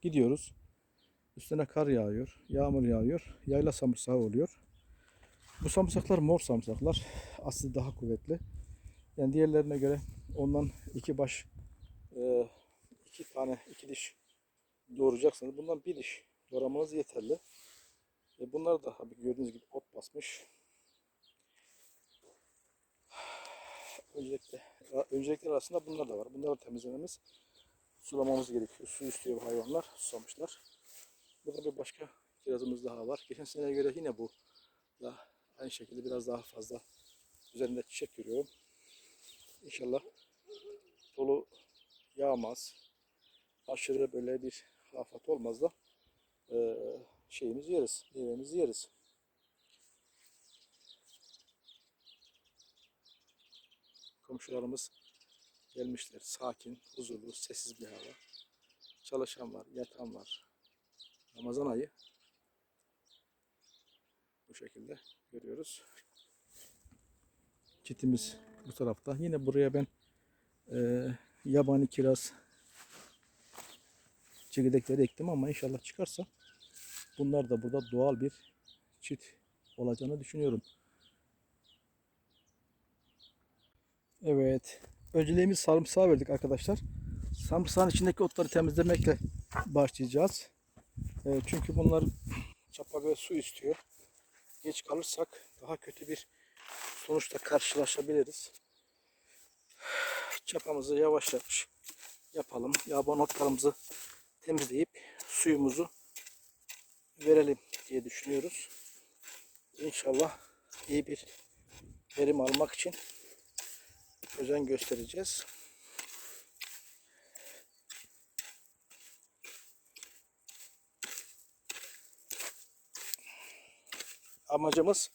gidiyoruz. Üstüne kar yağıyor, yağmur yağıyor, yayla samırsağı oluyor. Bu samırsaklar mor samırsaklar. Aslı daha kuvvetli. Yani diğerlerine göre ondan iki baş, e, iki tane, iki diş doğuracaksınız. Bundan bir diş doğramanız yeterli. E bunlar da tabii gördüğünüz gibi ot basmış. Öncelikle, öncelikler arasında bunlar da var. Bunları temizlememiz, sulamamız gerekiyor. Su istiyor bu hayvanlar, susamışlar. Burada bir başka kirazımız daha var. Geçen seneye göre yine bu da aynı şekilde biraz daha fazla üzerinde çiçek görüyorum. İnşallah dolu yağmaz. Aşırı böyle bir afet olmaz da eee şeyimizi yeriz, meyvemizi yeriz. Komşularımız gelmişler. Sakin, huzurlu, sessiz bir hava. Çalışan var, yatan var. Ramazan ayı. Bu şekilde görüyoruz. Çitimiz bu tarafta. Yine buraya ben eee, yabani kiraz çekirdekleri ektim ama inşallah çıkarsa bunlar da burada doğal bir çit olacağını düşünüyorum. Evet. Önceliğimiz sarımsağı verdik arkadaşlar. Sarımsağın içindeki otları temizlemekle başlayacağız. Ee, çünkü bunlar çapa ve su istiyor. Geç kalırsak daha kötü bir sonuçla karşılaşabiliriz. Çapamızı yavaş yavaş yapalım. Yaban otlarımızı temizleyip suyumuzu verelim diye düşünüyoruz. İnşallah iyi bir verim almak için özen göstereceğiz. Amacımız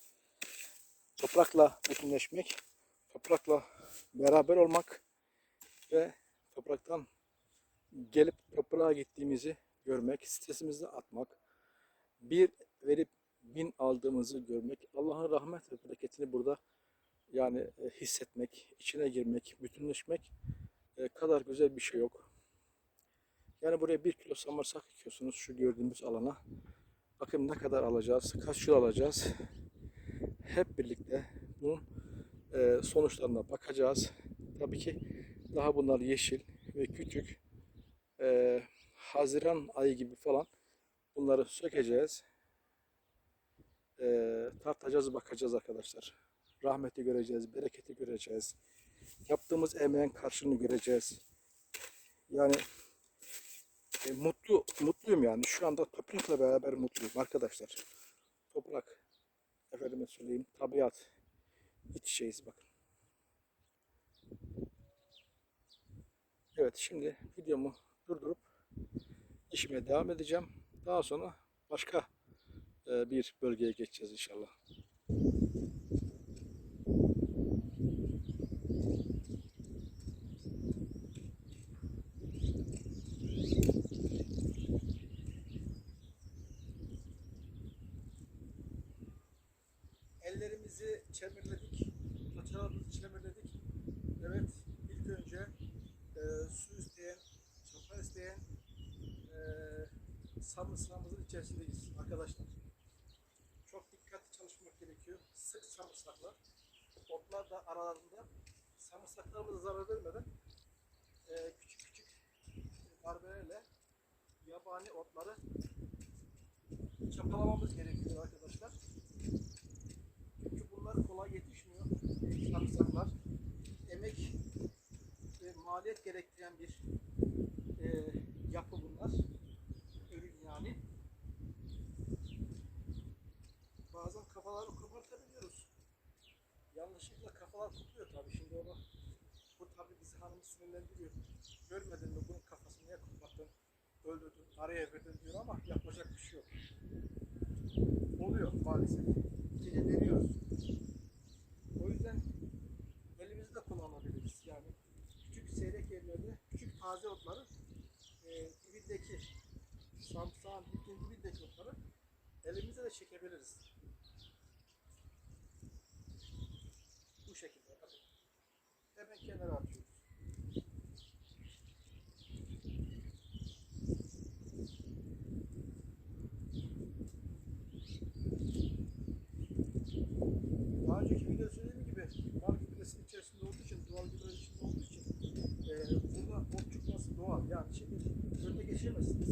toprakla bütünleşmek, toprakla beraber olmak ve topraktan gelip toprağa gittiğimizi görmek, stresimizi atmak, bir verip bin aldığımızı görmek, Allah'ın rahmet ve bereketini burada yani e, hissetmek, içine girmek, bütünleşmek e, kadar güzel bir şey yok. Yani buraya bir kilo samırsak ekiyorsunuz şu gördüğümüz alana. Bakın ne kadar alacağız, kaç yıl alacağız. Hep birlikte bunun e, sonuçlarına bakacağız. Tabii ki daha bunlar yeşil ve küçük. Haziran ayı gibi falan bunları sökeceğiz. Tartacağız, bakacağız arkadaşlar. Rahmeti göreceğiz, bereketi göreceğiz. Yaptığımız emeğin karşılığını göreceğiz. Yani e, mutlu mutluyum yani. Şu anda toprakla beraber mutluyum arkadaşlar. Toprak, efendime söyleyeyim, tabiat, iç içeyiz bakın. Evet şimdi videomu durdurup işime devam edeceğim. Daha sonra başka e, bir bölgeye geçeceğiz inşallah. Ellerimizi çemirledik, paçalarımızı çemirledik. Evet, ilk önce e, su isteyen, çapa isteyen e, sarımsağımızın içerisindeyiz arkadaşlar. Çok dikkatli çalışmak gerekiyor. Sık sarımsaklar. Otlar da aralarında sarımsaklarımıza zarar vermeden e, küçük küçük darbelerle yabani otları çapalamamız gerekiyor arkadaşlar. Çünkü bunlar kolay yetişmiyor. Sarımsaklar. Emek ve maliyet gerektiren bir Yanlışlıkla kafalar kopuyor tabii şimdi onu. Bu tabii bizi hanımı sinirlendiriyor. Görmedin mi bunun kafasını niye koparttın, öldürdün, araya evirdin diyor ama yapacak bir şey yok. Oluyor maalesef. Sinirleniyoruz. O yüzden elimizi de kullanabiliriz. Yani küçük seyrek yerlerde küçük taze otları e, dibindeki samsağın dibin dibindeki otları elimizle de çekebiliriz. bu şekilde. Bakın. Hemen kenara atıyoruz. Daha önceki videoda söylediğim gibi mal gübresinin içerisinde olduğu için, doğal gübrenin içinde olduğu için e, burada ot çıkması doğal. Yani şimdi önüne geçemezsin.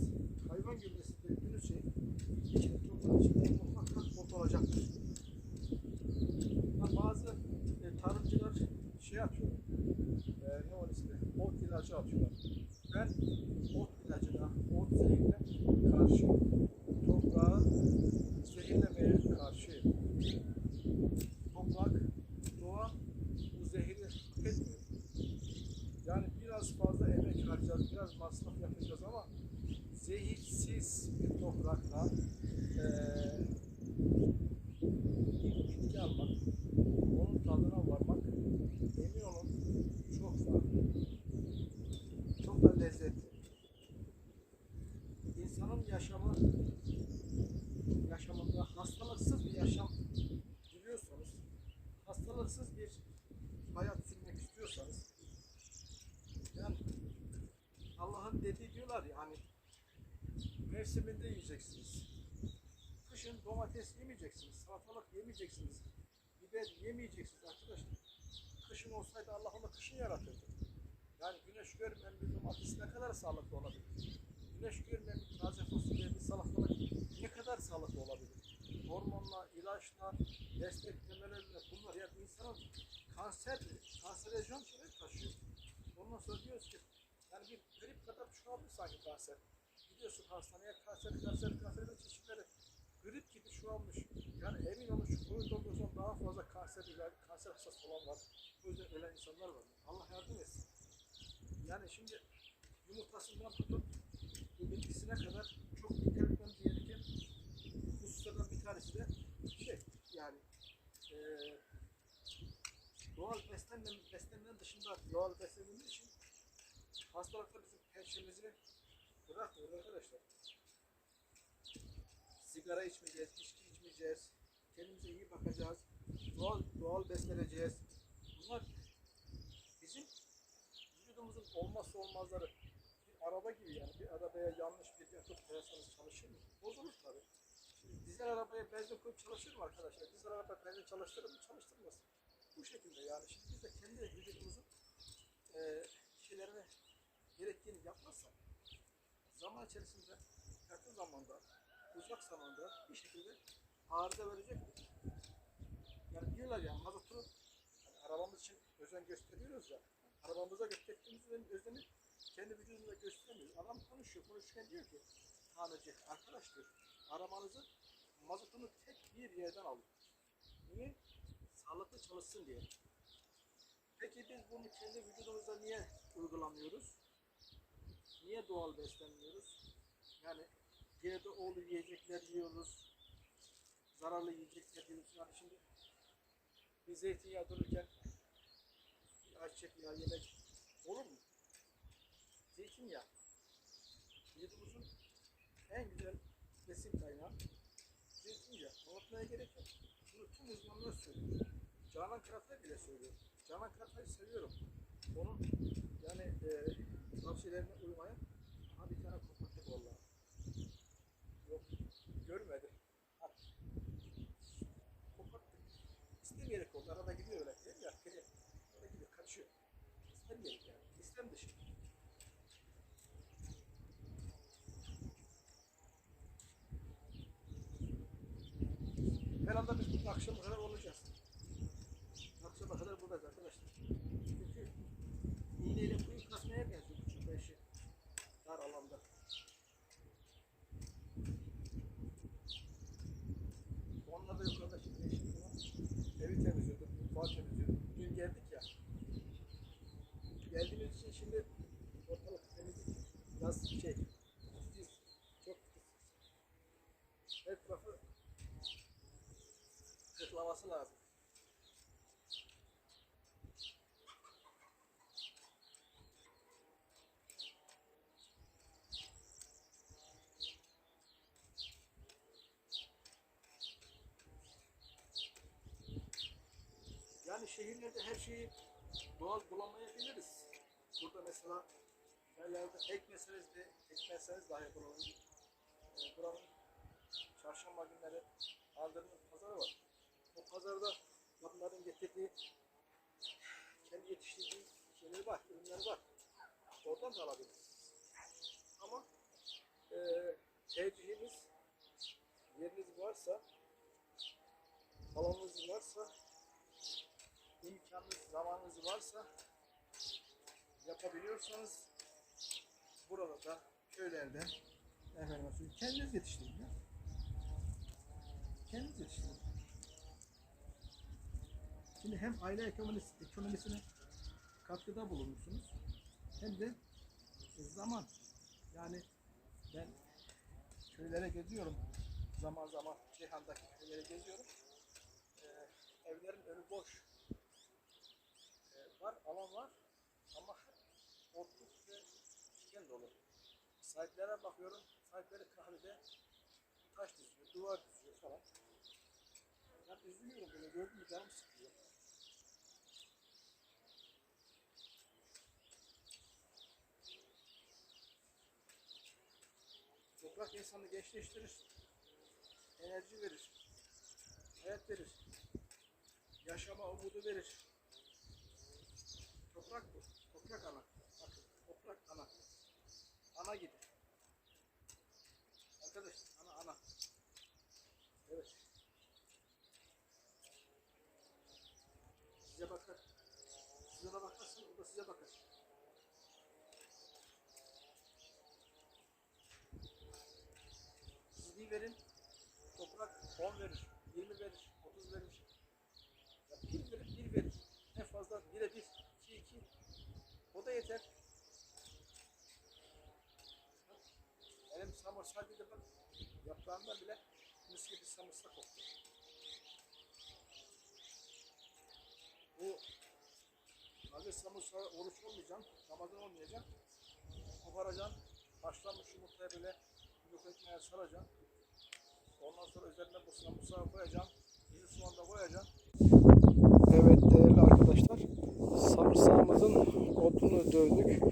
Mevsiminde yiyeceksiniz. Kışın domates yemeyeceksiniz, salatalık yemeyeceksiniz, biber yemeyeceksiniz arkadaşlar. Kışın olsaydı Allah onu kışın yaratırdı. Yani güneş görmeyen bir domates ne kadar sağlıklı olabilir? Güneş görmeyen bir taze fasulye, bir salatalık ne kadar sağlıklı olabilir? Hormonla, ilaçla, desteklemelerle bunlar ya insanın kanser, kanserojen şeyler taşıyor. Ondan sonra diyoruz ki yani bir grip kadar çoğaldı sanki kanser. Gidiyorsun hastaneye kanser, kanser, kanserin çeşitleri grip gibi çoğalmış. Yani emin olun şu Covid-19'dan daha fazla kanser, kanser hastası olan var. O yüzden ölen insanlar var. Allah yardım etsin. Yani şimdi yumurtasından tutun bu kadar çok dikkat etmemiz gereken hususlardan bir tanesi de şey yani eee doğal beslenme, beslenmenin dışında doğal beslenmemiz için hastalıklar bizim pençemizi bırakmıyor arkadaşlar. Sigara içmeyeceğiz, içki içmeyeceğiz, kendimize iyi bakacağız, doğal doğal besleneceğiz. Bunlar bizim vücudumuzun olmazsa olmazları. Bir araba gibi yani bir arabaya yanlış bir yakıt koyarsanız çalışır mı? Bozulur tabii. Şimdi dizel arabaya benzin koyup çalışır mı arkadaşlar? Dizel araba benzin çalıştırır mı? Çalıştırmaz. Bu şekilde yani şimdi biz de kendi vücudumuzun eee şeylerini gerektiğini yapmazsak zaman içerisinde yakın zamanda uzak zamanda bir şekilde arıza verecektir. Yani diyorlar ya mazotu yani arabamız için özen gösteriyoruz ya arabamıza gösterdiğimiz özen- özeni kendi vücudumuza göstermiyoruz. Adam konuşuyor, konuşurken diyor ki tamirci arkadaş diyor arabanızın mazotunu tek bir yerden alın. Niye? Sağlıklı çalışsın diye. Peki biz bunu kendi vücudumuzda niye uygulamıyoruz? Niye doğal beslenmiyoruz? Yani GDO'lu yiyecekler yiyoruz. Zararlı yiyecekler yiyoruz. Yani şimdi bir zeytinyağı dururken bir ayçiçek yağı yemek olur mu? Zeytinyağı. Vücudumuzun en güzel besin kaynağı zeytinyağı. Unutmaya gerek yok. Bunu tüm uzmanlar söylüyor. Canan Karatay bile söylüyor. Canan Karatay'ı seviyorum. Onun yani e, tavsiyelerine uymayan aha bir tane kopattık vallahi. Yok görmedim. Ha. Kopattık. İstemeyerek oldu. Arada gidiyor öyle değil mi? Kere. Öyle gidiyor kaçıyor. İstemeyerek yani. İstem dışı. Herhalde biz bugün akşama kadar olacağız. Akşama kadar buradayız arkadaşlar. Çünkü iğneyle kuyu kasmaya benziyor bu çöpe işi. Dar alanda. Onlar da yukarıda şimdi işim var. Evi temizliyordum, mutfağı temizliyordum. Dün geldik ya. Geldiğimiz için şimdi ortalık temizlik biraz şey, titiz, çok titiz. Her tarafı kırklaması lazım. Yani şehirlerde her şeyi doğal bulamayabiliriz. Burada mesela yerlerde ekmeseniz de ekmezseniz dahi buranın, e, buranın çarşamba günleri Aldırma pazarı var pazarda kadınların getirdiği kendi yetiştirdiği şeyleri var, ürünler var. Oradan da alabilirsiniz. Ama e, tercihiniz yeriniz varsa alanınız varsa imkanınız, zamanınız varsa yapabiliyorsanız burada da köylerde efendim kendiniz yetiştirin ya. Kendiniz yetiştirin. Şimdi hem aile ekonomisi, ekonomisine katkıda bulunursunuz hem de zaman. Yani ben köylere geziyorum zaman zaman Ceyhan'daki köylere geziyorum. Ee, evlerin önü boş. Ee, var alan var ama otluk ve diken dolu. Sahiplere bakıyorum sahipleri kahvede taş diziyor duvar diziyor falan. Ben üzülüyorum böyle gördüm mü canım sıkılıyor Toprak insanı gençleştirir. Enerji verir. Hayat verir. Yaşama umudu verir. Toprak bu. Toprak ana. Bakın toprak ana. Ana gibi. Arkadaşlar ana ana. Evet. Size bakar. Size de bakarsın, o da size bakar. Siz bir verin, toprak 10 verir, 20 verir, 30 verir. Ya bir verir, bir verir. En fazla 1'e 1, 2, 2. O da yeter. Benim samırsak bir de bak, yaprağından bile mis gibi samırsak koktu. Bu Hazır samırsağı oruç olmayacaksın, Ramazan olmayacaksın. Koparacaksın, haşlanmış yumurtaya böyle yumurta ekmeğe saracaksın. Ondan sonra üzerine bu samırsağı koyacaksın. İri soğan da koyacaksın. Evet değerli arkadaşlar, samırsağımızın otunu dövdük.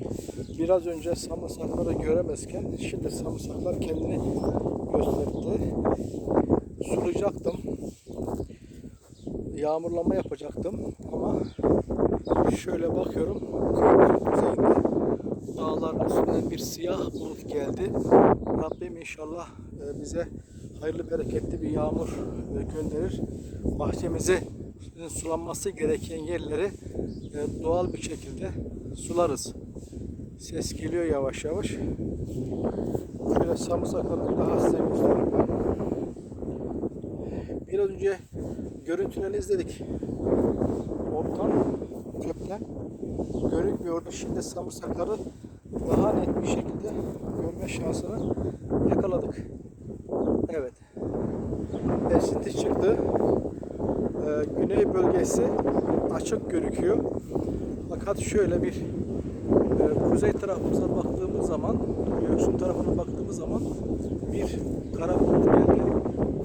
Biraz önce samırsakları göremezken şimdi samırsaklar kendini gösterdi. Sulayacaktım. Yağmurlama yapacaktım ama şöyle bakıyorum köyün kuzeyinde dağların üstünden bir siyah bulut geldi. Rabbim inşallah e, bize hayırlı bereketli bir yağmur e, gönderir. Bahçemizi e, sulanması gereken yerleri e, doğal bir şekilde sularız. Ses geliyor yavaş yavaş. Şöyle samırsakları daha size göstereyim. Biraz önce görüntülerini izledik. Ottan, kökten görünmüyordu. Şimdi samırsakları daha net bir şekilde görme şansını yakaladık. Evet. Esinti çıktı. Ee, güney bölgesi açık gözüküyor. Fakat şöyle bir e, kuzey tarafımıza baktığımız zaman, Göksun tarafına baktığımız zaman bir kara bulut geldi.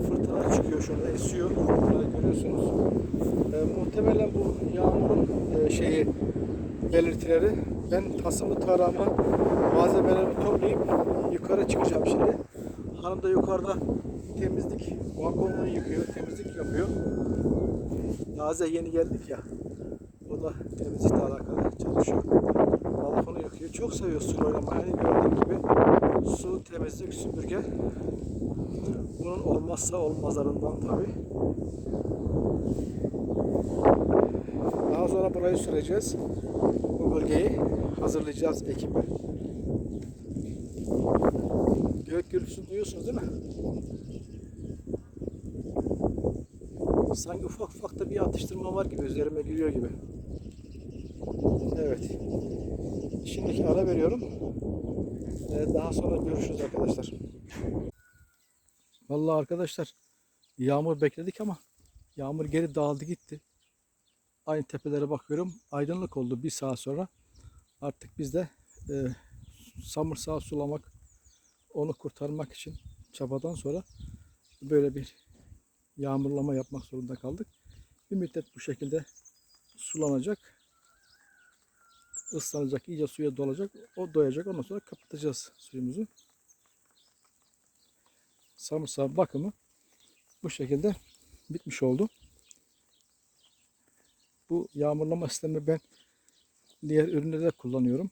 Fırtına çıkıyor şurada esiyor. Fırtınayı görüyorsunuz. E, muhtemelen bu yağmurun e, şeyi belirtileri. Ben tasımı tarağımı malzemelerimi toplayıp yukarı çıkacağım şimdi. Hanım da yukarıda temizlik balkonunu yıkıyor, temizlik yapıyor. Taze yeni geldik ya. O da temizlikle alakalı çalışıyor. Balkonu yakıyor. Çok seviyor su oynamayı. Gördüğün gibi su, temizlik, süpürge. Bunun olmazsa olmazlarından tabii. Daha sonra burayı süreceğiz. Bu bölgeyi hazırlayacağız ekibi. Gök gürültüsünü duyuyorsunuz değil mi? Sanki ufak ufak da bir atıştırma var gibi, üzerime geliyor gibi. Evet. Şimdiki ara veriyorum. Ee, daha sonra görüşürüz arkadaşlar. Vallahi arkadaşlar yağmur bekledik ama yağmur geri dağıldı gitti. Aynı tepelere bakıyorum. Aydınlık oldu bir saat sonra. Artık biz de e, samırsağı sulamak, onu kurtarmak için çabadan sonra böyle bir yağmurlama yapmak zorunda kaldık. Bir müddet bu şekilde sulanacak. ıslanacak, iyice suya dolacak. O doyacak. Ondan sonra kapatacağız suyumuzu. Samırsağı bakımı bu şekilde bitmiş oldu. Bu yağmurlama sistemi ben diğer ürünlerde de kullanıyorum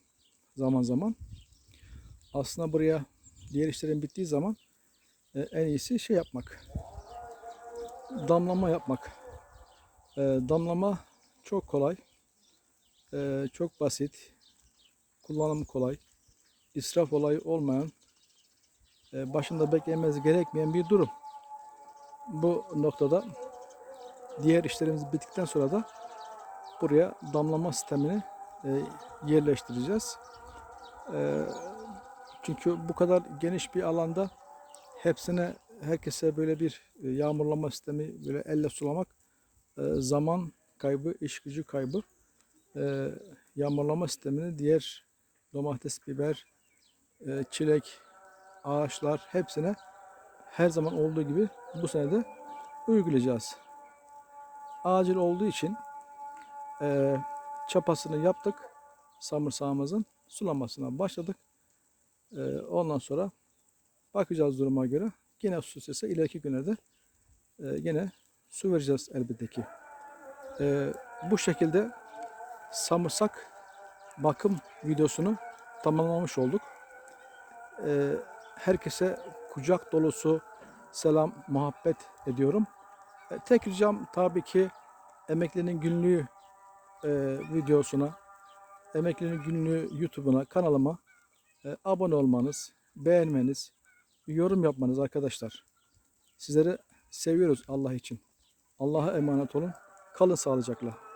zaman zaman. Aslında buraya diğer işlerin bittiği zaman e, en iyisi şey yapmak. damlama yapmak. Ee, damlama çok kolay. Ee, çok basit. Kullanımı kolay. israf olayı olmayan, e, başında beklemesi gerekmeyen bir durum. Bu noktada diğer işlerimiz bittikten sonra da buraya damlama sistemini e, yerleştireceğiz. E, çünkü bu kadar geniş bir alanda hepsine herkese böyle bir e, yağmurlama sistemi böyle elle sulamak e, zaman kaybı, iş gücü kaybı. E, yağmurlama sistemini diğer domates, biber, çilek, ağaçlar hepsine her zaman olduğu gibi bu sene de uygulayacağız. Acil olduğu için çapasını yaptık. Samırsağımızın sulamasına başladık. E, ondan sonra bakacağız duruma göre. Yine su sese ileriki günlerde e, yine su vereceğiz elbette ki. E, bu şekilde samırsak bakım videosunu tamamlamış olduk. E, herkese kucak dolusu selam, muhabbet ediyorum. E, tek ricam tabii ki emeklinin günlüğü e, videosuna, emeklinin günlüğü YouTube'una, kanalıma abone olmanız, beğenmeniz, yorum yapmanız arkadaşlar. Sizleri seviyoruz Allah için. Allah'a emanet olun. Kalın sağlıcakla.